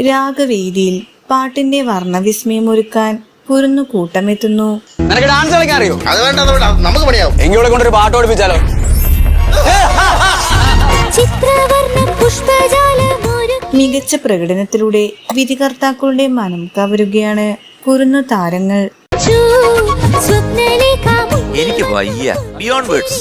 രാഗവേദിയിൽ പാട്ടിന്റെ വർണവിസ്മയമൊരുക്കാൻ കുരുന്നു കൂട്ടമെത്തുന്നു. നിനക്ക് ഡാൻസ് കളിക്കാൻ അറിയോ? അത് വേണ്ട അത് വേണ്ട. നമുക്ക് പണിയാവും. എങ്കിൽ ഇവിടെ കൊണ്ടൊരു പാട്ട് പഠിപ്പിച്ചാലോ ചിത്രവർണം പുഷ്പജാലമൊരു മികച്ച പ്രകടനത്തിലൂടെ വിധികർത്താക്കളുടെ മനം കവരുകയാണ് കുരുന്നു താരങ്ങൾ. എനിക്ക് വയ്യ. ബിയോണ്ട് വേർഡ്സ്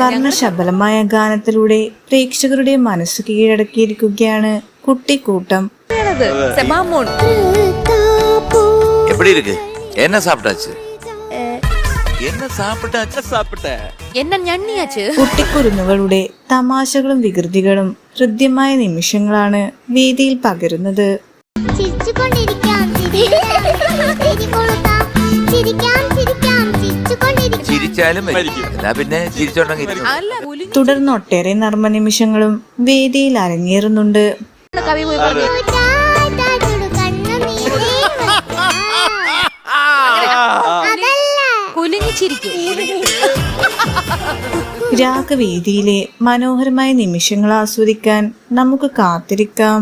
വർണ്ണശബലമായ ഗാനത്തിലൂടെ പ്രേക്ഷകരുടെ മനസ്സ് കീഴടക്കിയിരിക്കുകയാണ് കുട്ടിക്കൂട്ടം സെമാമോൺ எப்படி இருக்கு என்ன சாப்பிட்டாச்சு என்ன சாப்பிட்டாச்சு சாப்பிட்ட എന്നെ ഞണ്ണിയാച്ച് കുട്ടിക്കുരുന്നുകളുടെ തമാശകളും വികൃതികളും ഹൃദ്യമായ നിമിഷങ്ങളാണ് വേദിയിൽ പകരുന്നത് ചിരിച്ചുകൊണ്ടിരിക്കാം ചിരിച്ചാലും മരിക്കും. എന്നാ പിന്നെ ചിരിച്ചോണ്ടെങ്കിൽ ഇരുന്നോ. തുടർന്ന് ഒട്ടേറെ നർമ്മ നിമിഷങ്ങളും വേദിയിൽ അരങ്ങേറുന്നുണ്ട്. ചിരിക്കും രാഗവേദിയിലെ മനോഹരമായ നിമിഷങ്ങൾ ആസ്വദിക്കാൻ നമുക്ക് കാത്തിരിക്കാം.